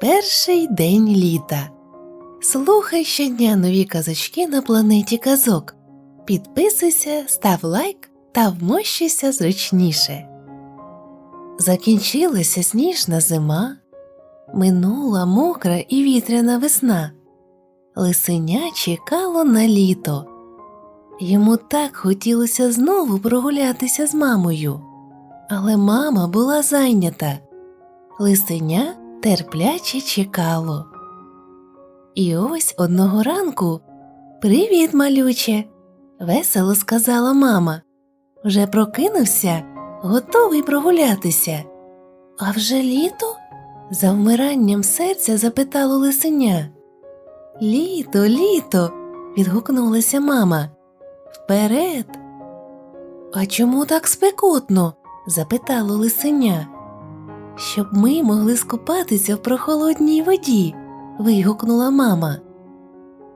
Перший день літа. Слухай щодня нові казочки на планеті казок. Підписуйся, став лайк та вмощуйся зручніше. Закінчилася сніжна зима, минула мокра і вітряна весна. Лисеня чекало на літо. Йому так хотілося знову прогулятися з мамою, але мама була зайнята. Лисеня терпляче чекало. І ось одного ранку Привіт, малюче, весело сказала мама. Вже прокинувся, готовий прогулятися. А вже літо? за вмиранням серця запитало лисеня. Літо, літо. відгукнулася мама. Вперед. А чому так спекотно? запитало лисеня. Щоб ми могли скупатися в прохолодній воді. вигукнула мама.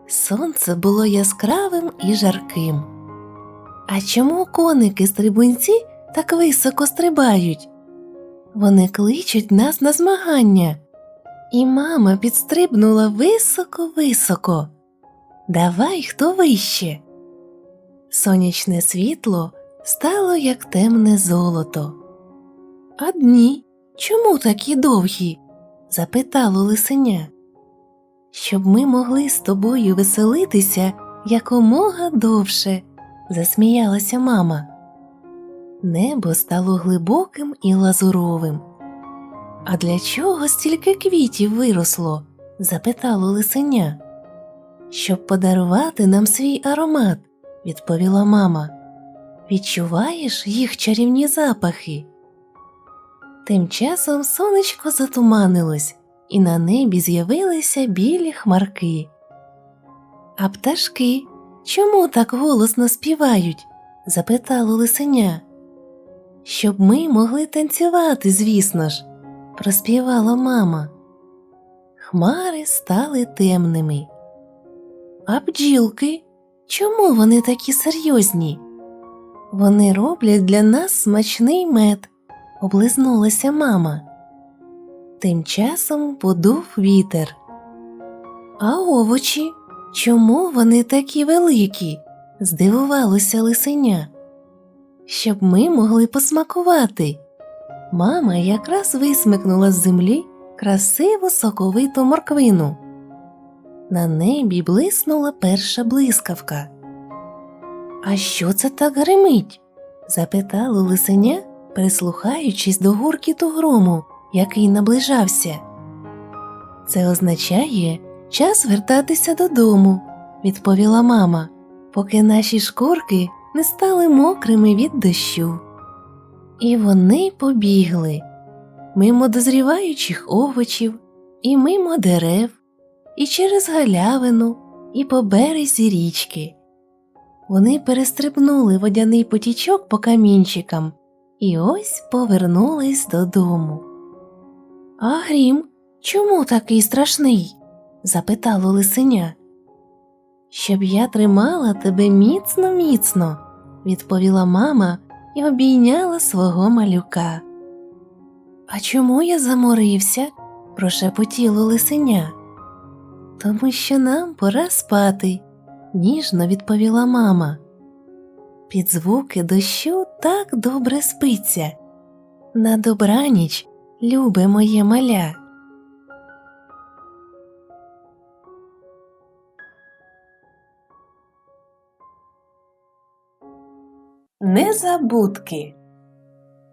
Сонце було яскравим і жарким. А чому коники стрибунці так високо стрибають? Вони кличуть нас на змагання. І мама підстрибнула високо-високо. Давай хто вище. Сонячне світло стало як темне золото. А дні чому такі довгі? запитало лисеня. Щоб ми могли з тобою веселитися якомога довше, засміялася мама. Небо стало глибоким і лазуровим. А для чого стільки квітів виросло? запитало лисеня. Щоб подарувати нам свій аромат, відповіла мама. Відчуваєш їх чарівні запахи? Тим часом сонечко затуманилось, і на небі з'явилися білі хмарки. А пташки чому так голосно співають? запитало лисеня. Щоб ми могли танцювати, звісно ж, проспівала мама. Хмари стали темними. А бджілки чому вони такі серйозні? Вони роблять для нас смачний мед, облизнулася мама. Тим часом подув вітер. А овочі чому вони такі великі? здивувалося лисеня. Щоб ми могли посмакувати. Мама якраз висмикнула з землі красиву соковиту морквину. На небі блиснула перша блискавка. А що це так гримить? запитало лисеня, прислухаючись до гуркіту грому, який наближався. Це означає час вертатися додому, відповіла мама, поки наші шкурки не стали мокрими від дощу. І вони побігли мимо дозріваючих овочів, і мимо дерев, і через галявину, і по березі річки. Вони перестрибнули водяний потічок по камінчикам і ось повернулись додому. А грім чому такий страшний? запитало лисеня. Щоб я тримала тебе міцно, міцно, відповіла мама і обійняла свого малюка. А чому я заморився? прошепотіло лисеня. Тому що нам пора спати, ніжно відповіла мама. Під звуки дощу так добре спиться. На добраніч, любе моє маля. Незабудки.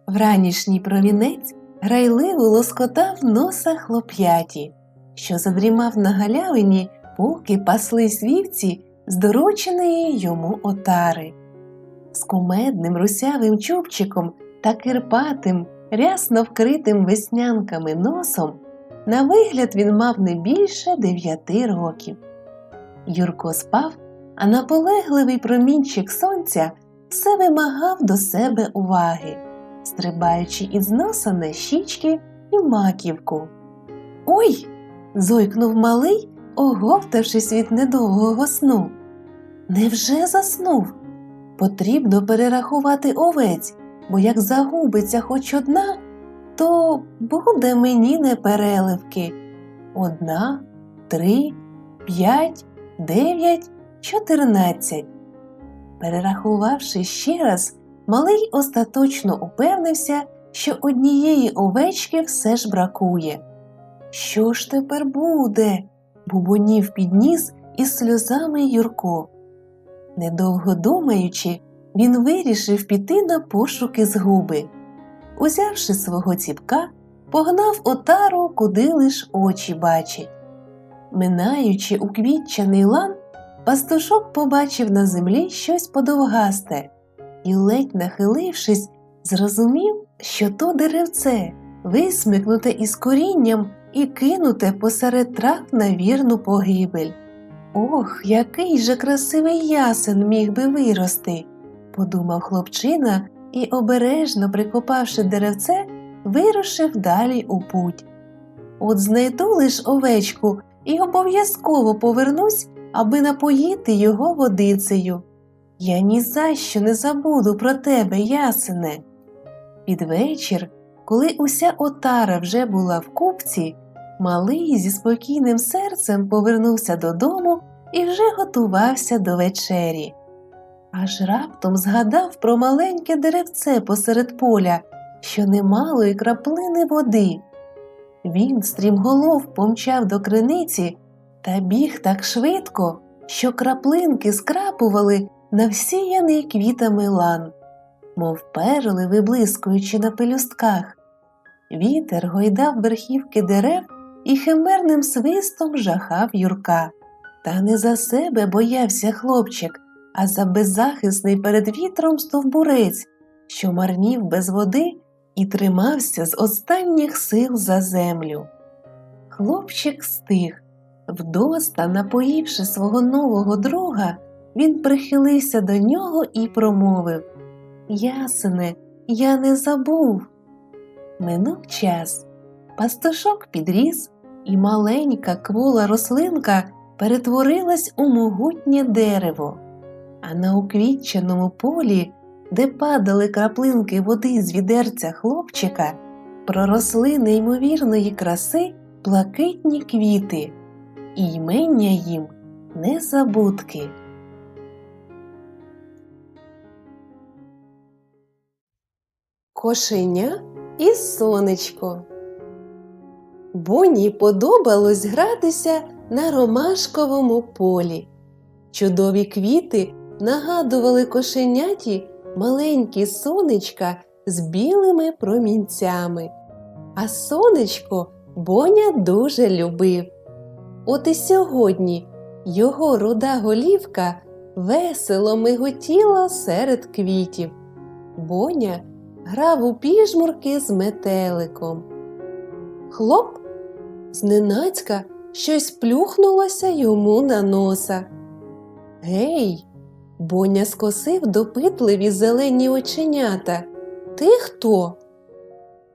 Вранішній промінець грайливо лоскотав носа хлоп'яті, що задрімав на галявині, поки паслись вівці з дорученої йому отари. З кумедним русявим чубчиком та кирпатим, рясно вкритим веснянками носом, на вигляд він мав не більше дев'яти років. Юрко спав, а наполегливий промінчик сонця все вимагав до себе уваги, стрибаючи із носа на щічки і маківку. Ой! зойкнув малий, оговтавшись від недовгого сну. Невже заснув? Потрібно перерахувати овець, бо як загубиться хоч одна, то буде мені непереливки. одна, три, п'ять, дев'ять, чотирнадцять. Перерахувавши ще раз, малий остаточно упевнився, що однієї овечки все ж бракує. Що ж тепер буде? бубонів підніс із сльозами Юрко. Недовго думаючи, він вирішив піти на пошуки згуби. Узявши свого ціпка, погнав отару, куди лиш очі бачать. Минаючи уквітчаний лан, пастушок побачив на землі щось подовгасте і, ледь нахилившись, зрозумів, що то деревце, висмикнуте із корінням і кинуте посеред трав на вірну погибель. Ох, який же красивий ясен міг би вирости, подумав хлопчина і, обережно прикопавши деревце, вирушив далі у путь. От знайду лиш овечку і обов'язково повернусь, аби напоїти його водицею. Я ні за що не забуду про тебе, ясене. Під вечір, коли уся отара вже була в купці, малий зі спокійним серцем повернувся додому і вже готувався до вечері. Аж раптом згадав про маленьке деревце посеред поля, що не мало й краплини води. Він стрімголов помчав до криниці та біг так швидко, що краплинки скрапували на всіяний квітами лан, мов перли, виблискуючи на пелюстках. Вітер гойдав верхівки дерев і химерним свистом жахав Юрка. Та не за себе боявся хлопчик, а за беззахисний перед вітром стовбурець, що марнів без води і тримався з останніх сил за землю. Хлопчик стих, вдоста напоївши свого нового друга, він прихилився до нього і промовив Ясене, я не забув. Минув час. Пастушок підріс, і маленька квола рослинка перетворилась у могутнє дерево, а на уквітченому полі, де падали краплинки води з відерця хлопчика, проросли неймовірної краси блакитні квіти, і ймення їм незабудки. Кошеня і сонечко. Боні подобалось гратися на ромашковому полі. Чудові квіти нагадували кошеняті маленькі сонечка з білими промінцями. А сонечко Боня дуже любив. От і сьогодні його руда голівка весело миготіла серед квітів. Боня грав у піжмурки з метеликом. Хлоп, зненацька щось плюхнулося йому на носа. Гей, Боня скосив допитливі зелені оченята. Ти хто?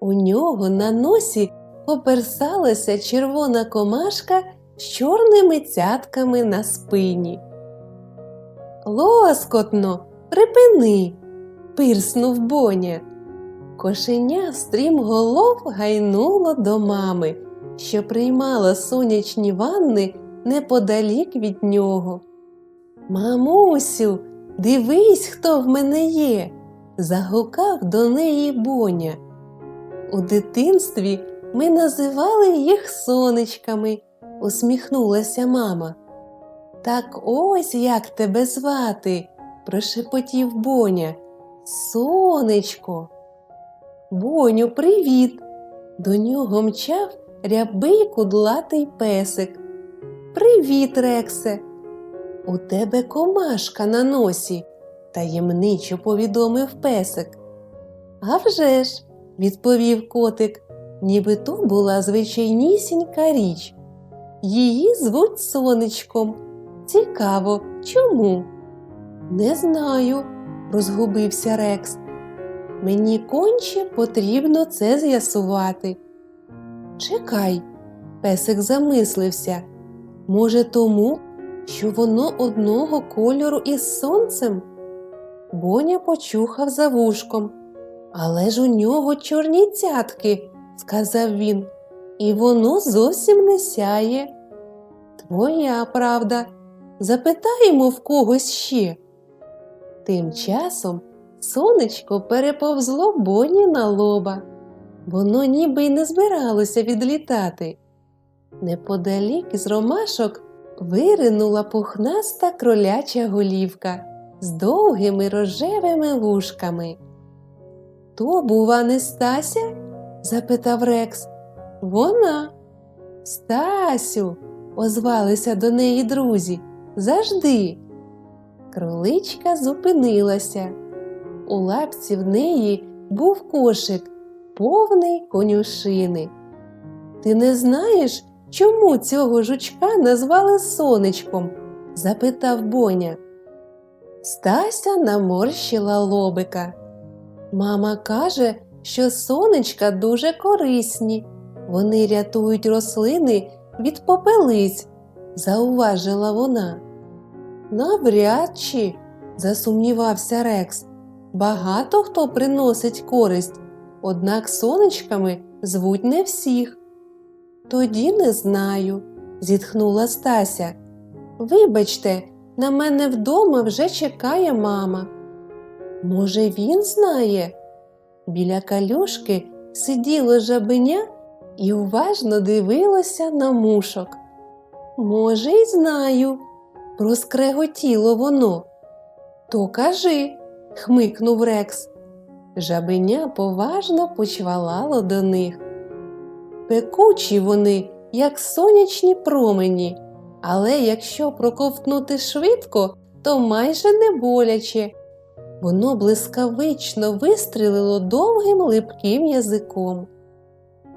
У нього на носі поперсалася червона комашка з чорними цятками на спині. Лоскотно, припини, пирснув Боня. Кошеня стрімголов гайнуло до мами, що приймала сонячні ванни неподалік від нього. Мамусю, дивись, хто в мене є, загукав до неї Боня. У дитинстві ми називали їх сонечками, усміхнулася мама. Так ось як тебе звати, прошепотів Боня. Сонечко. Боню, привіт! До нього мчав рябий кудлатий песик. Привіт, Рексе! У тебе комашка на носі, таємничо повідомив песик. «А вже ж», – відповів котик, ніби то була звичайнісінька річ. Її звуть сонечком. Цікаво, чому? Не знаю, розгубився Рекс. Мені конче потрібно це з'ясувати. Чекай, песик замислився. Може, тому, що воно одного кольору із сонцем? Боня почухав за вушком. Але ж у нього чорні цятки, сказав він. і воно зовсім не сяє. Твоя правда. Запитаємо в когось ще. Тим часом сонечко переповзло Боні на лоба. Воно ніби й не збиралося відлітати. Неподалік із ромашок виринула пухнаста кроляча голівка з довгими рожевими вушками. То, бува, не Стася? запитав Рекс. Вона. Стасю, озвалися до неї друзі. Завжди. Кроличка зупинилася. У лапці в неї був кошик, повний конюшини. Ти не знаєш, чому цього жучка назвали сонечком? запитав Боня. Стася наморщила лобика. Мама каже, що сонечка дуже корисні. Вони рятують рослини від попелиць, зауважила вона. Навряд чи, засумнівався Рекс. Багато хто приносить користь, однак сонечками звуть не всіх. Тоді не знаю, зітхнула Стася. Вибачте, на мене вдома вже чекає мама. Може, він знає? Біля калюшки сиділо жабеня і уважно дивилося на мушок. Може, й знаю, проскреготіло воно. То кажи, хмикнув Рекс. Жабеня поважно почвалало до них. Пекучі вони, як сонячні промені, але якщо проковтнути швидко, то майже не боляче. Воно блискавично вистрілило довгим липким язиком.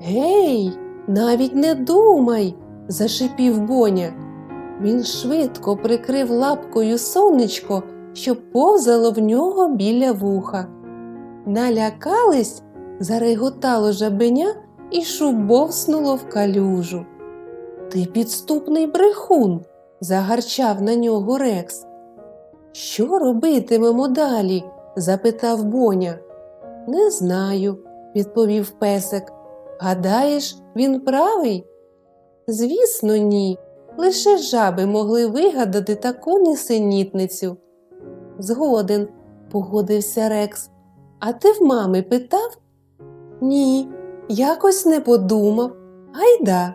Гей, навіть не думай, зашипів Боня. Він швидко прикрив лапкою сонечко, що повзало в нього біля вуха. Налякались, зареготало жабеня і шубовснуло в калюжу. Ти підступний брехун, загарчав на нього Рекс. Що робитимемо далі? запитав Боня. Не знаю, відповів песик. Гадаєш, він правий? Звісно, ні. Лише жаби могли вигадати таку нісенітницю. Згоден, погодився Рекс. А ти в мами питав? Ні, якось не подумав. Гайда.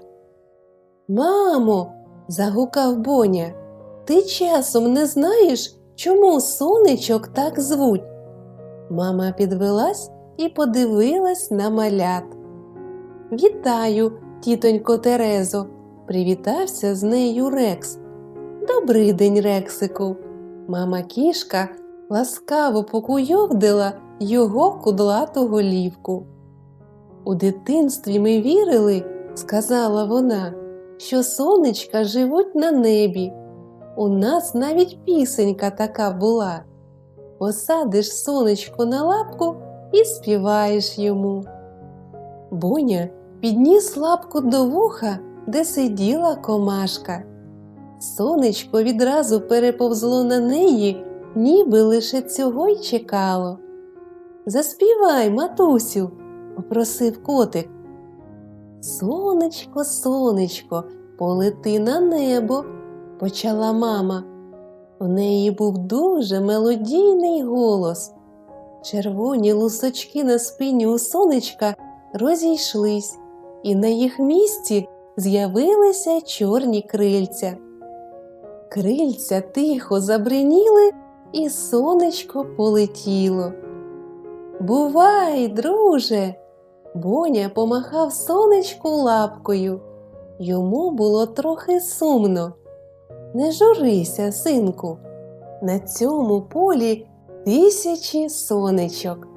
Мамо, загукав Боня, ти часом не знаєш, чому сонечок так звуть? Мама підвелась і подивилась на малят. Вітаю, тітонько Терезо, привітався з нею Рекс. Добрий день, Рексику. Мама кішка ласкаво покуйовдила його кудлату голівку. У дитинстві ми вірили, сказала вона, що сонечка живуть на небі. У нас навіть пісенька така була. Посадиш сонечко на лапку і співаєш йому. Боня підніс лапку до вуха, де сиділа комашка. Сонечко відразу переповзло на неї, ніби лише цього й чекало. Заспівай, матусю, попросив котик. Сонечко, сонечко, полети на небо, почала мама. У неї був дуже мелодійний голос. Червоні лусочки на спині у сонечка розійшлись, і на їх місці з'явилися чорні крильця. Крильця тихо забриніли, і сонечко полетіло. Бувай, друже! Боня помахав сонечку лапкою. Йому було трохи сумно. Не журися, синку, на цьому полі тисячі сонечок.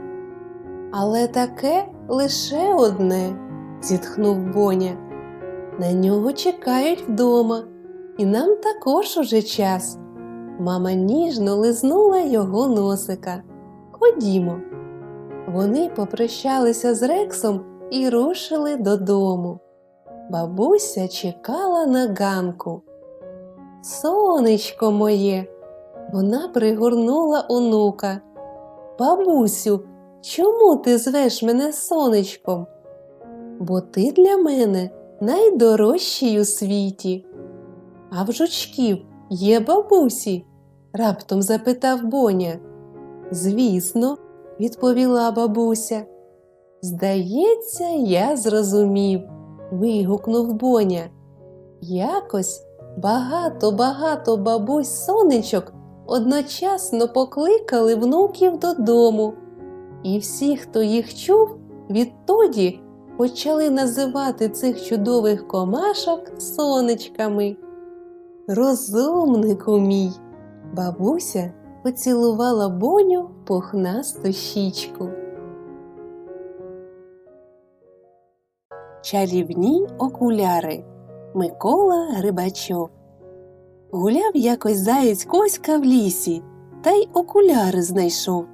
Але таке лише одне, зітхнув Боня. На нього чекають вдома, і нам також уже час. Мама ніжно лизнула його носика. Ходімо. Вони попрощалися з Рексом і рушили додому. Бабуся чекала на ганку. Сонечко моє, вона пригорнула онука. Бабусю, чому ти звеш мене сонечком? Бо ти для мене найдорожчий у світі. А в жучків є бабусі? раптом запитав Боня. Звісно, відповіла бабуся. Здається, я зрозумів, вигукнув Боня. Якось багато-багато бабусь сонечок одночасно покликали внуків додому, і всі, хто їх чув, відтоді почали називати цих чудових комашок сонечками. Розумнику мій, бабуся поцілувала боню пухнасту щічку. Чарівні окуляри Микола Грибачов Гуляв якось заєць Коська в лісі, та й окуляри знайшов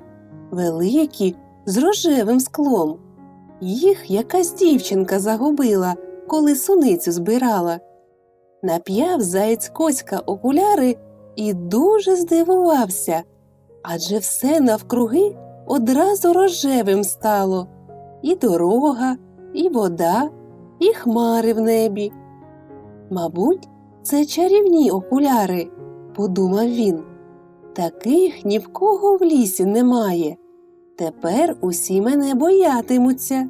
великі, з рожевим склом. Їх якась дівчинка загубила, коли суницю збирала. Нап'яв заєць Коська окуляри і дуже здивувався, адже все навкруги одразу рожевим стало і дорога, і вода, і хмари в небі. Мабуть, це чарівні окуляри, подумав він. Таких ні в кого в лісі немає. Тепер усі мене боятимуться.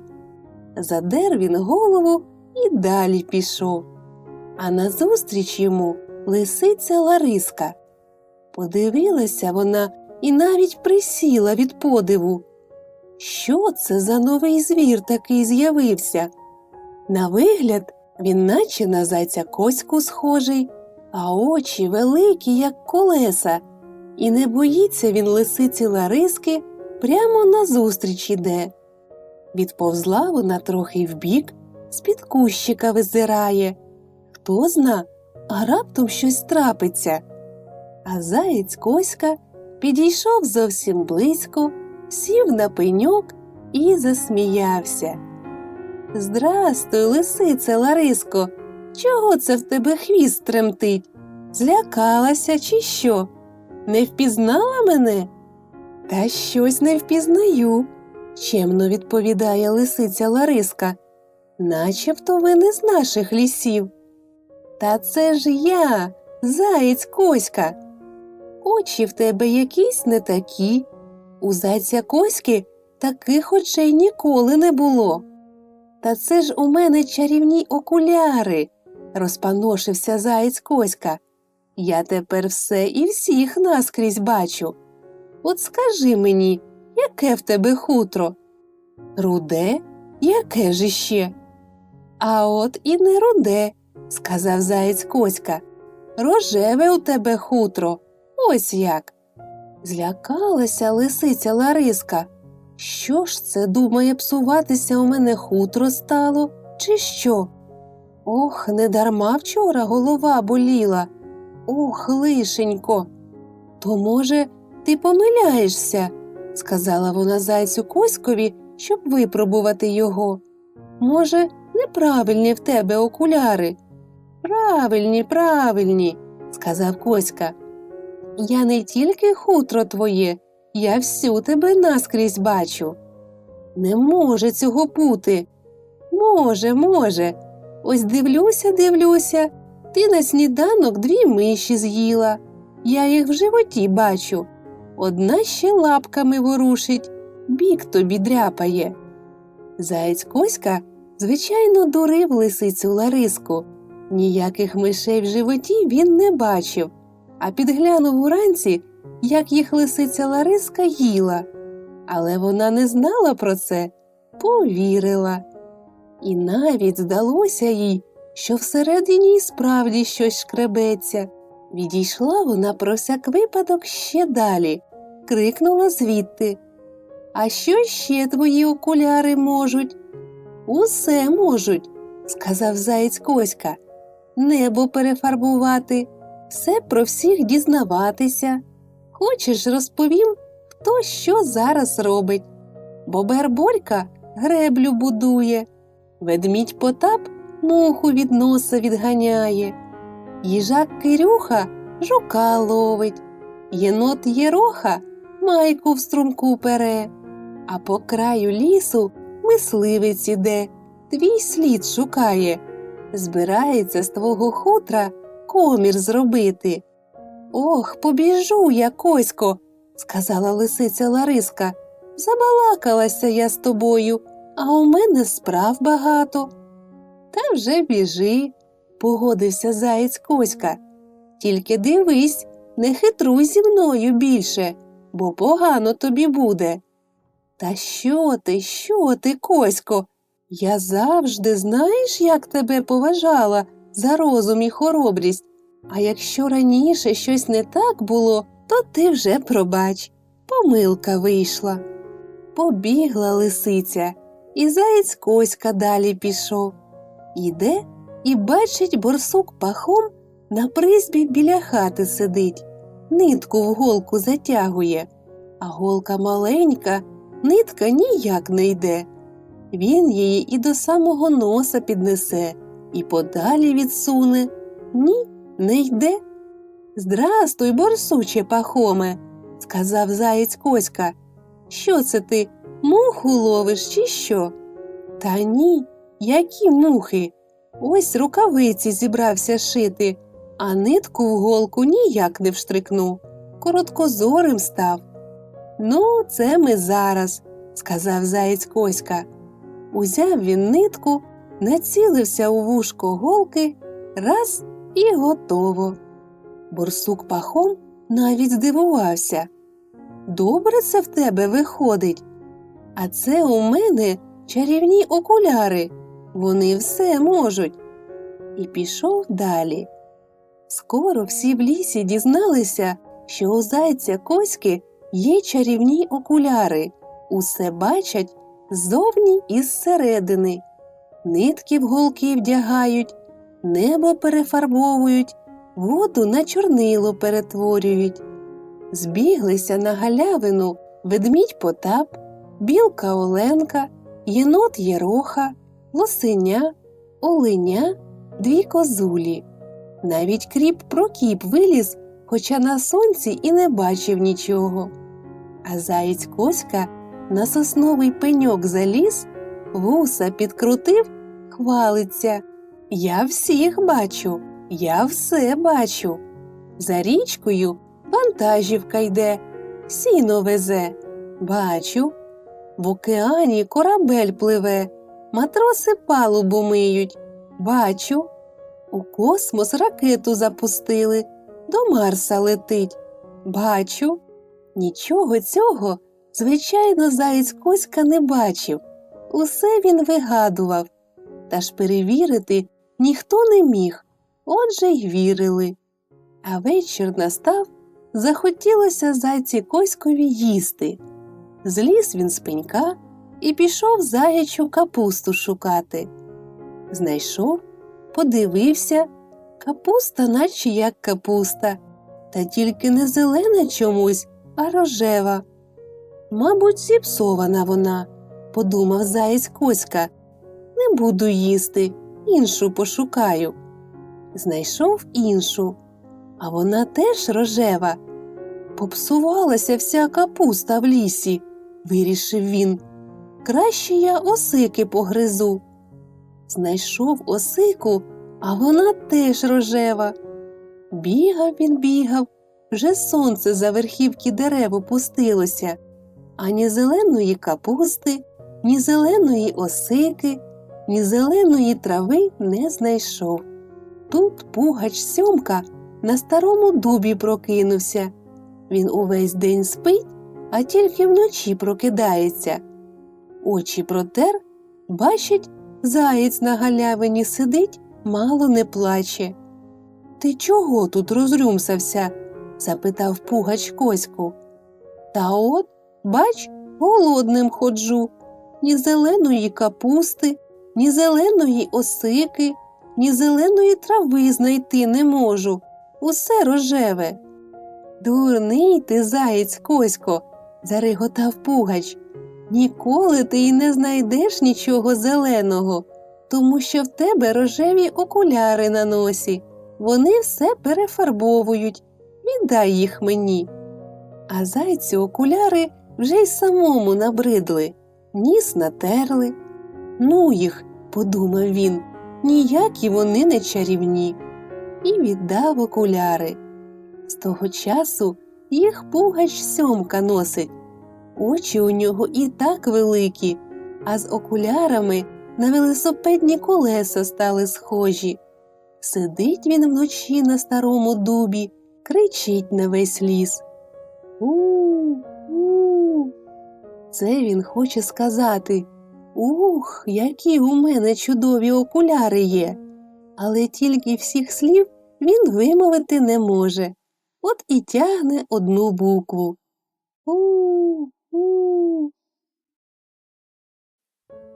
Задер він голову і далі пішов. А назустріч йому лисиця Лариска. Подивилася вона і навіть присіла від подиву. Що це за новий звір такий з'явився? На вигляд він наче на зайця коську схожий, а очі великі, як колеса, і не боїться він лисиці Лариски прямо назустріч іде. Відповзла вона трохи вбік, з-під кущика визирає. Хто зна, а раптом щось трапиться. А заєць Коська підійшов зовсім близько, сів на пеньок і засміявся. Здрастуй, лисице Лариско, чого це в тебе хвіст тремтить? Злякалася, чи що? Не впізнала мене? Та щось не впізнаю, чемно відповідає лисиця Лариска. Начебто ви не з наших лісів. Та це ж я, заєць Коська. Очі в тебе якісь не такі. У зайця Коськи таких очей ніколи не було. Та це ж у мене чарівні окуляри, розпаношився заєць Коська. Я тепер все і всіх наскрізь бачу. От скажи мені, яке в тебе хутро? Руде? Яке ж іще? А от і не руде, сказав заєць Коська. Рожеве у тебе хутро. Ось як. Злякалася лисиця Лариска. Що ж це думає псуватися у мене хутро стало, чи що? Ох, недарма вчора голова боліла. Ох, лишенько. То, може, ти помиляєшся, сказала вона зайцю Коськові, щоб випробувати його. Може, неправильні в тебе окуляри? Правильні, правильні, сказав Коська. Я не тільки хутро твоє, я всю тебе наскрізь бачу. Не може цього бути. Може, може. Ось дивлюся, дивлюся. Ти на сніданок дві миші з'їла. Я їх в животі бачу. Одна ще лапками ворушить, бік тобі дряпає. Заєць Коська, звичайно, дурив лисицю Лариску. Ніяких мишей в животі він не бачив, а підглянув уранці, як їх лисиця Лариска їла. Але вона не знала про це, повірила. І навіть здалося їй, що всередині й справді щось шкребеться. Відійшла вона про всяк випадок ще далі, крикнула звідти. А що ще твої окуляри можуть? Усе можуть, сказав заєць Коська. Небо перефарбувати, все про всіх дізнаватися. Хочеш, розповім, хто що зараз робить. Бобер Борька греблю будує, ведмідь Потап муху від носа відганяє, їжак Кирюха жука ловить, єнот Єроха майку в струмку пере, а по краю лісу мисливець іде, твій слід шукає. Збирається з твого хутра комір зробити. Ох, побіжу я, Косько, сказала лисиця Лариска. Забалакалася я з тобою, а у мене справ багато. Та вже біжи, погодився заєць Коська. Тільки дивись, не хитруй зі мною більше, бо погано тобі буде. Та що ти, що ти, Косько? Я завжди знаєш, як тебе поважала за розум і хоробрість. А якщо раніше щось не так було, то ти вже пробач. Помилка вийшла. Побігла лисиця, і заєць Коська далі пішов. Іде і бачить борсук пахом на призбі біля хати сидить, нитку в голку затягує, а голка маленька, нитка ніяк не йде. Він її і до самого носа піднесе, і подалі відсуне. Ні, не йде. Здрастуй, борсуче пахоме, сказав заєць Коська. Що це ти, муху ловиш, чи що? Та ні, які мухи. Ось рукавиці зібрався шити, а нитку в голку ніяк не вштрикнув. Короткозорим став. Ну, це ми зараз, сказав заєць Коська. Узяв він нитку, націлився у вушко голки, раз і готово. Борсук пахом навіть здивувався. Добре це в тебе виходить. А це у мене чарівні окуляри. Вони все можуть. І пішов далі. Скоро всі в лісі дізналися, що у зайця Коськи є чарівні окуляри, усе бачать ззовні і зсередини. Нитки в голки вдягають, небо перефарбовують, воду на чорнило перетворюють. Збіглися на галявину ведмідь Потап, білка Оленка, єнот Єроха, лосеня, оленя, дві козулі. Навіть кріп Прокіп виліз, хоча на сонці і не бачив нічого. А заєць Коська на сосновий пеньок заліз, вуса підкрутив, хвалиться. Я всіх бачу, я все бачу. За річкою вантажівка йде, сіно везе. Бачу. В океані корабель пливе, матроси палубу миють. Бачу. У космос ракету запустили, до Марса летить. Бачу. Нічого цього, звичайно, заєць Коська не бачив. Усе він вигадував. Та ж перевірити ніхто не міг, отже й вірили. А вечір настав, захотілося зайці Коськові їсти. Зліз він з пенька і пішов заячу капусту шукати. Знайшов, подивився капуста, наче як капуста, та тільки не зелена чомусь, а рожева. Мабуть, зіпсована вона, подумав заєць Коська. Не буду їсти, іншу пошукаю. Знайшов іншу, а вона теж рожева. Попсувалася вся капуста в лісі, вирішив він. Краще я осики погризу. Знайшов осику, а вона теж рожева. Бігав він бігав, вже сонце за верхівки дерев опустилося, ані зеленої капусти, ні зеленої осики, ні зеленої трави не знайшов. Тут пугач сьомка на старому дубі прокинувся. Він увесь день спить, а тільки вночі прокидається. Очі протер, бачить, заєць на галявині сидить, мало не плаче. Ти чого тут розрюмсався? запитав пугач Коську. Та от, бач, голодним ходжу. Ні зеленої капусти, ні зеленої осики, ні зеленої трави знайти не можу. Усе рожеве. Дурний ти, заєць Косько, зареготав пугач. Ніколи ти й не знайдеш нічого зеленого, тому що в тебе рожеві окуляри на носі. Вони все перефарбовують. Віддай їх мені. А зайцю окуляри вже й самому набридли, ніс натерли. Ну їх, подумав він, ніякі вони не чарівні, і віддав окуляри. З того часу їх пугач сьомка носить. Очі у нього і так великі, а з окулярами на велосипедні колеса стали схожі. Сидить він вночі на старому дубі, кричить на весь ліс. У, у. Це він хоче сказати. Ух, які у мене чудові окуляри є. Але тільки всіх слів він вимовити не може. От і тягне одну букву. У, у.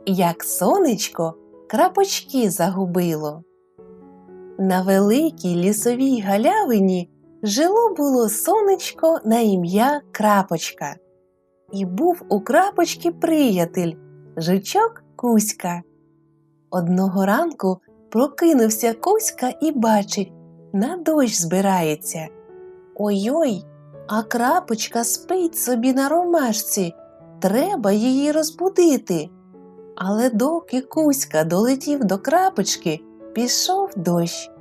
Як сонечко крапочки загубило. На великій лісовій галявині жило було сонечко на ім'я Крапочка. І був у крапочки приятель, жучок Кузька. Одного ранку прокинувся Кузька і бачить, на дощ збирається. Ой-ой, а крапочка спить собі на ромашці. Треба її розбудити. Але доки Кузька долетів до крапочки, пішов дощ.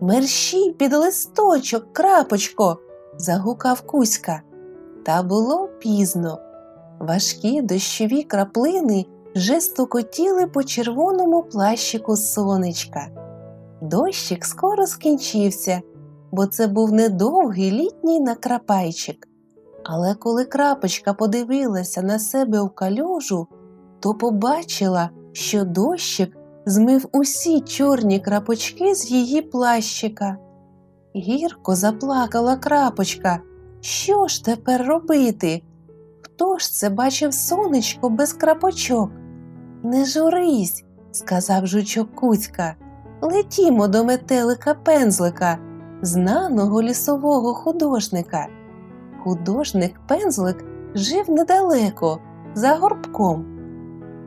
Мерщій під листочок, крапочко, загукав Кузька. Та було пізно. Важкі дощові краплини вже стукотіли по червоному плащику сонечка. Дощик скоро скінчився, бо це був недовгий літній накрапайчик. Але коли крапочка подивилася на себе у калюжу, то побачила, що дощик змив усі чорні крапочки з її плащика. Гірко заплакала крапочка. Що ж тепер робити? Хто ж це бачив сонечко без крапочок? Не журись, сказав жучок Кузька. Летімо до метелика пензлика, знаного лісового художника. Художник пензлик жив недалеко, за горбком.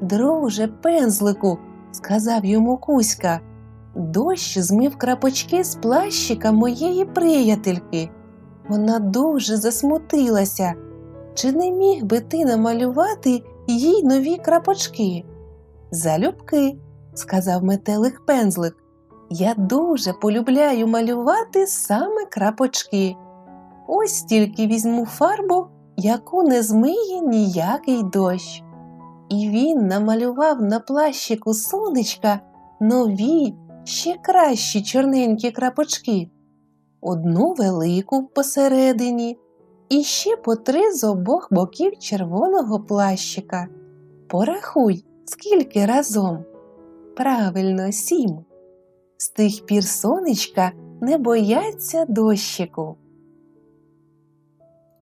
Друже, пензлику, сказав йому Кузька, дощ змив крапочки з плащика моєї приятельки. Вона дуже засмутилася. Чи не міг би ти намалювати їй нові крапочки? Залюбки, сказав метелик пензлик. Я дуже полюбляю малювати саме крапочки. Ось тільки візьму фарбу, яку не змиє ніякий дощ. І він намалював на плащику сонечка нові, ще кращі чорненькі крапочки, одну велику посередині і ще по три з обох боків червоного плащика. Порахуй, скільки разом. Правильно, сім. З тих пір сонечка не бояться дощику.